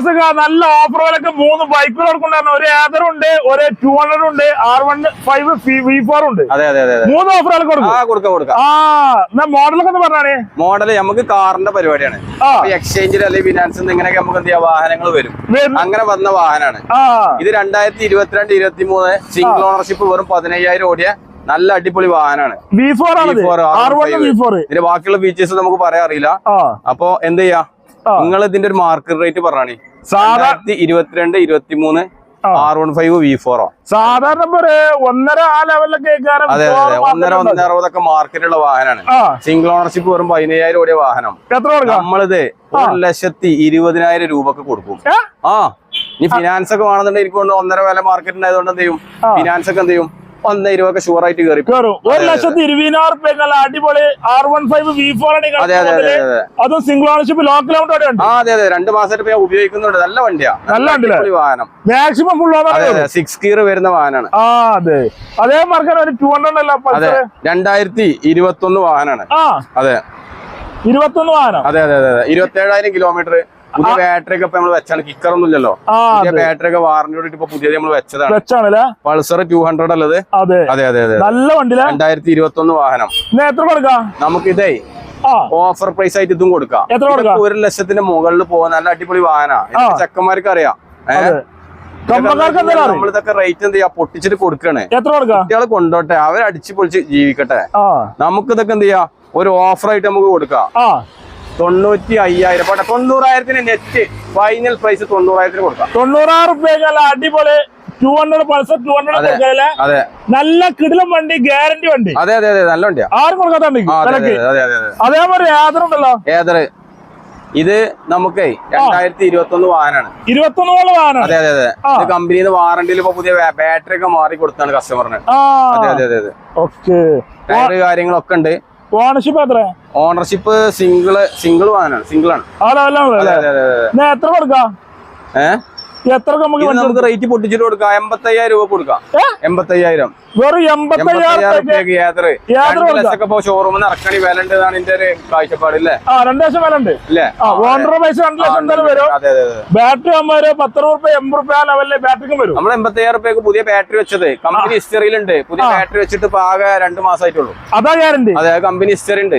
റാസക നല്ല ഓഫർ വിലക്ക് മൂന്ന് ബൈക്കുകൾ കൊടുക്കുന്നുണ്ടായിരുന്നു ഒരു ഏതർ ഉണ്ട് ഒരു ടു ഹൺഡ്രഡ് ഉണ്ട് R one five V four ഉണ്ട്. അതെ അതെ അതെ അതെ. മൂന്ന് ഓഫർ വിലക്ക് കൊടുക്കും. ആ കൊടുക്കാം കൊടുക്കാം. ആ എന്നാ മോഡലൊക്കെ ഒന്ന് പറഞ്ഞാണേ മോഡൽ നമുക്ക് കാറിന്റെ പരിപാടിയാണ്. എക്സ്ചേഞ്ചിൽ അല്ലെങ്കിൽ ഫിനാൻസിൽ ഇങ്ങനെയൊക്കെ നമുക്ക് എന്ത് ചെയ്യാം വാഹനങ്ങൾ വരും. അങ്ങനെ വന്ന വാഹനമാണ് ഇത് രണ്ടായിരത്തി ഇരുപത്തിരണ്ട് ഇരുപത്തി മൂന്ന് സിംഗിൾ ഓണർഷിപ്പ് വെറും പതിനയ്യായിരം ഓടിയ നല്ല അടിപൊളി വാഹനമാണ് വി ഫോർ ആണത്. V4, R one R15. V four ഇതിന്റെ ബാക്കിയുള്ള ഫീച്ചേഴ്സ് നമുക്ക് പറയാൻ അറിയില്ല. ആ. അപ്പൊ എന്ത് ചെയ്യാ. നിങ്ങൾ ഇതിന്റെ ഒരു മാർക്കറ്റ് റേറ്റ് പറഞ്ഞാണി. സാധാരണ ഇരുപത്തിരണ്ട് ഇരുപത്തി മൂന്ന്. ആർ വൺ ഫൈവ് വി ഫോറോ സാധാരണ ഒന്നര ആ ലെവലിലൊക്കെ അതെ അതെ ഒന്നര ഒന്നര അറുപതൊക്കെ മാർക്കറ്റുള്ള വാഹനമാണ് സിംഗിൾ ഓണർഷിപ്പ് വെറും പതിനയ്യായിരം ഓടിയ വാഹനം. എത്ര നമ്മളിത് ഒരു ലക്ഷത്തി ഇരുപതിനായിരം രൂപക്ക് കൊടുക്കും. ആ. ഇനി ഫിനാൻസ് ഒക്കെ വേണമെന്നുണ്ടെങ്കിൽ എനിക്ക് ഒന്നര വില മാർക്കറ്റ് ഉണ്ടായതുകൊണ്ട് എന്ത് ചെയ്യും? ഫിനാൻസ് ഒക്കെ എന്ത് ചെയ്യും? ഒന്ന് ഇരുപതൊക്കെ ഷുവർ ആയിട്ട് കയറി ഒരു ലക്ഷത്തി ഇരുപതിനായിരം റുപ്യ അടിപൊളി R one five V four അതെ സിംഗിൾ ഓണർഷിപ്പ് ലോ കിലോമീറ്റർ ഉണ്ട്. അതെ അതെ. രണ്ട് മാസമായിട്ട് ഞാൻ ഉപയോഗിക്കുന്നുണ്ട്. നല്ല വണ്ടിയാ. നല്ല വാഹനം. Maximum full owner six gear വരുന്ന വാഹനമാണ്. ആ അതെ. അതേ മാർക്കാൻ ഒരു ടു ഹൺഡ്രഡ് അല്ല അതെ രണ്ടായിരത്തി ഇരുപത്തി ഒന്ന് വാഹനമാണ്. അതെ അതെ. ഇരുപത്തൊന്ന് വാഹനം. അതെ അതെ അതെ ഇരുപത്തി ഏഴായിരം കിലോമീറ്റർ പുതിയ ബാറ്ററി ഒക്കെ നമ്മൾ നമ്മൾ വെച്ചാണ്. കിക്കർ ഒന്നും ഇല്ലല്ലോ. പുതിയ ബാറ്ററി ഒക്കെ വാറന്റിയോട് ഇപ്പൊ പുതിയത് നമ്മൾ വെച്ചതാണ്. വെച്ചാണല്ലേ? പൾസർ ടു ഹൺഡ്രഡ് അല്ലത്? അതെ. അതെ അതെ നല്ല വണ്ടി രണ്ടായിരത്തി ഇരുപത്തി ഒന്ന് വാഹനം. എത്ര കൊടുക്കാം? നമുക്കിതേ ആ. ഓഫർ പ്രൈസ് ആയിട്ട് ഇതും കൊടുക്കാം? ഒരു ലക്ഷത്തിന്റെ മുകളിൽ പോകാൻ നല്ല അടിപൊളി വാഹന. ചെക്കന്മാർക്ക് അറിയാം. നമ്മളിതൊക്കെ റേറ്റ് എന്ത് ചെയ്യാ? പൊട്ടിച്ചിട്ട് കൊടുക്കണേ. എത്ര കൊടുക്കാം? കുട്ടികളെ കൊണ്ടോട്ടെ. അവരടിച്ചു പൊളിച്ച് ജീവിക്കട്ടെ. നമുക്ക് ഇതൊക്കെ എന്ത് ചെയ്യാ? ഒരു ഓഫർ ആയിട്ട് നമുക്ക് കൊടുക്കാം. തൊണ്ണൂറ്റി അയ്യായിരം പോട്ടെ തൊണ്ണൂറായിരത്തിന് നെറ്റ് ഫൈനൽ പ്രൈസ് തൊണ്ണൂറായിരത്തിന് കൊടുക്കാം. തൊണ്ണൂറായിരം റുപ്യ അടിപൊളി two hundred Pulsar two hundred അതെ. നല്ല കിടിലം വണ്ടി ഗ്യാരണ്ടി വണ്ടി. അതെ അതെ അതെ നല്ല വണ്ടിയാ. ആരും കൊടുക്കാത്ത വണ്ടി ആ, അതെ വിലക്ക് അതെ അതെ അതെ. അതെ അതേമാതിരി ഇത് നമുക്ക് രണ്ടായിരത്തി ഇരുപത്തി ഒന്ന് വാഹനമാണ് ഇരുപത്തൊന്നോളം വാഹനം അതെ അതെ അതെ. കമ്പനിയിൽ നിന്ന് വാറണ്ടിയിൽ ഇപ്പൊ പുതിയ ബാറ്ററി ഒക്കെ മാറി കൊടുത്താണ് കസ്റ്റമറിന് അതെ അതെ അതെ ഓക്കെ കാര്യങ്ങളൊക്കെ ഉണ്ട്. ഓണർഷിപ്പ് എത്ര ഓണർഷിപ്പ് സിംഗിൾ സിംഗിൾ വാഹനമാണ് സിംഗിൾ ആണ്. എത്ര കൊടുക്കാം? ഏഹ് എത്ര നമുക്ക് നമുക്ക് റേറ്റ് പൊട്ടിച്ചിട്ട് കൊടുക്കാം. എൺപത്തയ്യായിരം രൂപ കൊടുക്കാം? എൺപത്തയ്യായിരം. വെറും എൺപത്തയ്യായിരം എൺപത്തയ്യായിരം റുപ്യക്ക് റുപ്യക്ക് യാത്ര. യാത്ര രണ്ട് കൊടുക്കാം. ലക്ഷമൊക്കെ ഇപ്പൊ ഷോറൂമിൽ ഇറക്കണി വില ഉണ്ട് എന്നാണ് എന്റെ ഒരു കാഴ്ചപ്പാട് ഇല്ലേ? രണ്ടു ലക്ഷം വില ഉണ്ട്. ഇല്ലേ? ആ ഓണറുടെ പൈസ രണ്ടു ലക്ഷം എന്തായാലും വരും. ബാറ്ററി ഒരു പത്ത് റുപ്യ എൺപത് റുപ്യ ആ ലെവലിൽ ബാറ്ററിക്കും വരും. നമ്മൾ എൺപത്തയ്യായിരം റുപ്യക്ക് പുതിയ ബാറ്ററി വെച്ചത്. കമ്പനി ഹിസ്റ്ററിയിലുണ്ട് പുതിയ ബാറ്ററി വെച്ചിട്ട് ഇപ്പൊ ആകെ രണ്ടു മാസമായിട്ടുള്ളൂ അതാ ഗ്യാരണ്ടി അതെ കമ്പനി ഹിസ്റ്ററി ഉണ്ട്.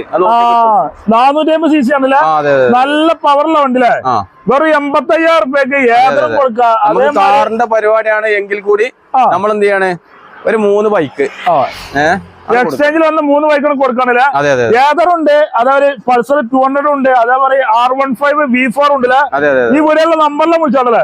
നാനൂറ്റി അമ്പത് സി സി ആണല്ലേ നല്ല പവറുള്ള വണ്ടിയില്ലേ? ആ. വെറും എൺപത്തയ്യായിരം റുപ്യക്ക് ഏതും കൊടുക്ക. കാറിന്റെ പരിപാടിയാണ് എങ്കിൽ കൂടി നമ്മൾ എന്ത് ചെയ്യാണ്? ഒരു മൂന്ന് ബൈക്ക്. എക്സ്ചേഞ്ചിൽ വന്ന മൂന്ന് ബൈക്കുകൾ കൊടുക്കണില്ല. ഏതറുണ്ട് അതേപോലെ പൾസർ ടു ഹൺഡ്രഡ് ഉണ്ട് അതേപോലെ R one five V four ഉണ്ടല്ലേ? ഈ വീടുകളിലെ നമ്പറിലെ വിളിച്ചാണല്ലേ